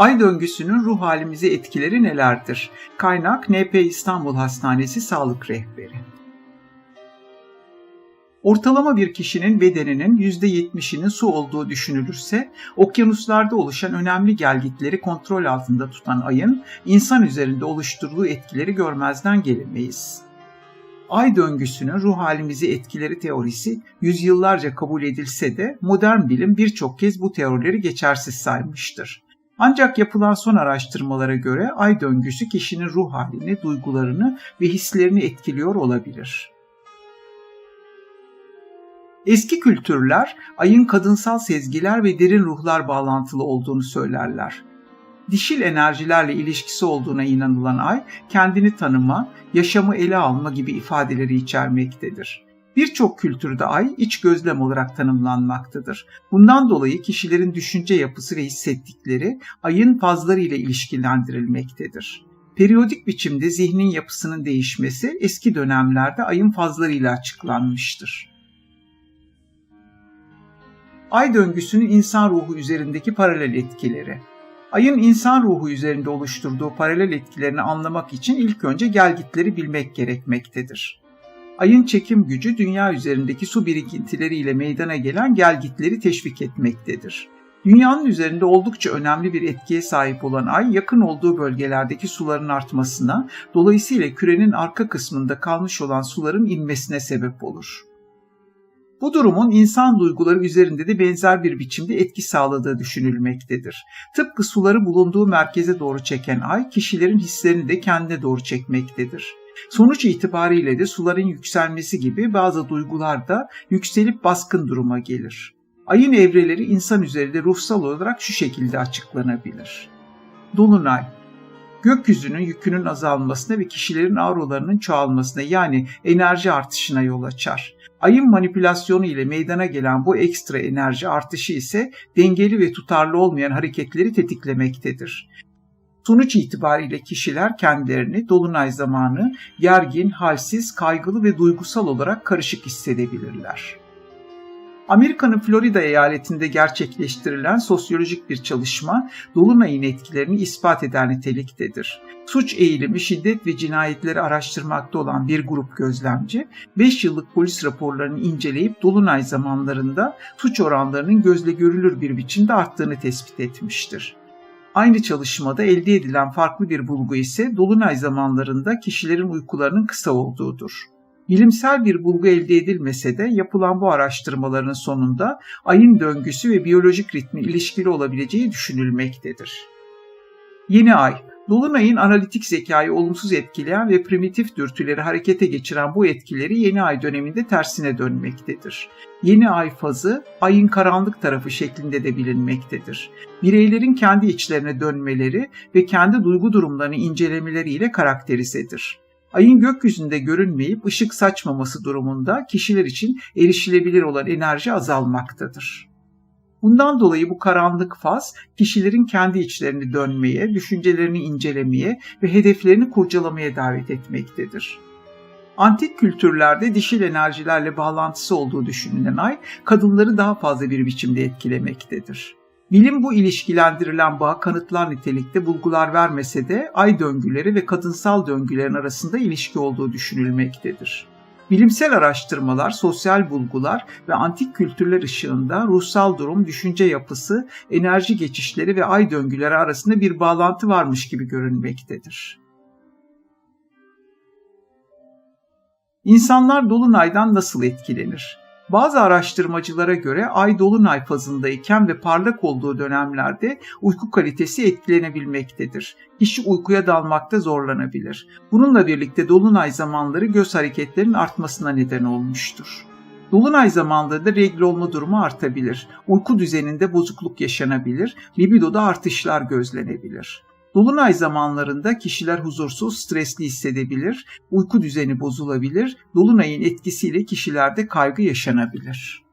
Ay döngüsünün ruh halimize etkileri nelerdir? Kaynak NP İstanbul Hastanesi Sağlık Rehberi. Ortalama bir kişinin bedeninin %70'inin su olduğu düşünülürse, okyanuslarda oluşan önemli gelgitleri kontrol altında tutan ayın insan üzerinde oluşturduğu etkileri görmezden gelemeyiz. Ay döngüsünün ruh halimizi etkileri teorisi yüzyıllarca kabul edilse de modern bilim birçok kez bu teorileri geçersiz saymıştır. Ancak yapılan son araştırmalara göre ay döngüsü kişinin ruh halini, duygularını ve hislerini etkiliyor olabilir. Eski kültürler ayın kadınsal sezgiler ve derin ruhlar bağlantılı olduğunu söylerler. Dişil enerjilerle ilişkisi olduğuna inanılan ay kendini tanıma, yaşamı ele alma gibi ifadeleri içermektedir. Birçok kültürde ay iç gözlem olarak tanımlanmaktadır. Bundan dolayı kişilerin düşünce yapısı ve hissettikleri ayın fazları ile ilişkilendirilmektedir. Periyodik biçimde zihnin yapısının değişmesi eski dönemlerde ayın fazlarıyla açıklanmıştır. Ay döngüsünün insan ruhu üzerindeki paralel etkileri. Ayın insan ruhu üzerinde oluşturduğu paralel etkilerini anlamak için ilk önce gelgitleri bilmek gerekmektedir. Ayın çekim gücü dünya üzerindeki su birikintileriyle meydana gelen gelgitleri teşvik etmektedir. Dünyanın üzerinde oldukça önemli bir etkiye sahip olan ay yakın olduğu bölgelerdeki suların artmasına, dolayısıyla kürenin arka kısmında kalmış olan suların inmesine sebep olur. Bu durumun insan duyguları üzerinde de benzer bir biçimde etki sağladığı düşünülmektedir. Tıpkı suları bulunduğu merkeze doğru çeken ay kişilerin hislerini de kendine doğru çekmektedir. Sonuç itibariyle de suların yükselmesi gibi bazı duygular da yükselip baskın duruma gelir. Ayın evreleri insan üzerinde ruhsal olarak şu şekilde açıklanabilir. Dolunay gökyüzünün yükünün azalmasına ve kişilerin aurolarının çoğalmasına yani enerji artışına yol açar. Ayın manipülasyonu ile meydana gelen bu ekstra enerji artışı ise dengeli ve tutarlı olmayan hareketleri tetiklemektedir. Sonuç itibariyle kişiler kendilerini dolunay zamanı gergin, halsiz, kaygılı ve duygusal olarak karışık hissedebilirler. Amerika'nın Florida eyaletinde gerçekleştirilen sosyolojik bir çalışma Dolunay'ın etkilerini ispat eden niteliktedir. Suç eğilimi, şiddet ve cinayetleri araştırmakta olan bir grup gözlemci 5 yıllık polis raporlarını inceleyip Dolunay zamanlarında suç oranlarının gözle görülür bir biçimde arttığını tespit etmiştir. Aynı çalışmada elde edilen farklı bir bulgu ise dolunay zamanlarında kişilerin uykularının kısa olduğudur. Bilimsel bir bulgu elde edilmese de yapılan bu araştırmaların sonunda ayın döngüsü ve biyolojik ritmi ilişkili olabileceği düşünülmektedir. Yeni ay, Dolunay'ın analitik zekayı olumsuz etkileyen ve primitif dürtüleri harekete geçiren bu etkileri yeni ay döneminde tersine dönmektedir. Yeni ay fazı ayın karanlık tarafı şeklinde de bilinmektedir. Bireylerin kendi içlerine dönmeleri ve kendi duygu durumlarını incelemeleriyle karakterizedir ayın gökyüzünde görünmeyip ışık saçmaması durumunda kişiler için erişilebilir olan enerji azalmaktadır. Bundan dolayı bu karanlık faz kişilerin kendi içlerini dönmeye, düşüncelerini incelemeye ve hedeflerini kurcalamaya davet etmektedir. Antik kültürlerde dişil enerjilerle bağlantısı olduğu düşünülen ay, kadınları daha fazla bir biçimde etkilemektedir. Bilim bu ilişkilendirilen bağa kanıtlar nitelikte bulgular vermese de ay döngüleri ve kadınsal döngülerin arasında ilişki olduğu düşünülmektedir. Bilimsel araştırmalar, sosyal bulgular ve antik kültürler ışığında ruhsal durum, düşünce yapısı, enerji geçişleri ve ay döngüleri arasında bir bağlantı varmış gibi görünmektedir. İnsanlar dolunaydan nasıl etkilenir? Bazı araştırmacılara göre ay dolunay fazındayken ve parlak olduğu dönemlerde uyku kalitesi etkilenebilmektedir. Kişi uykuya dalmakta zorlanabilir. Bununla birlikte dolunay zamanları göz hareketlerinin artmasına neden olmuştur. Dolunay zamanlarında regl olma durumu artabilir. Uyku düzeninde bozukluk yaşanabilir, libidoda artışlar gözlenebilir. Dolunay zamanlarında kişiler huzursuz, stresli hissedebilir, uyku düzeni bozulabilir, dolunayın etkisiyle kişilerde kaygı yaşanabilir.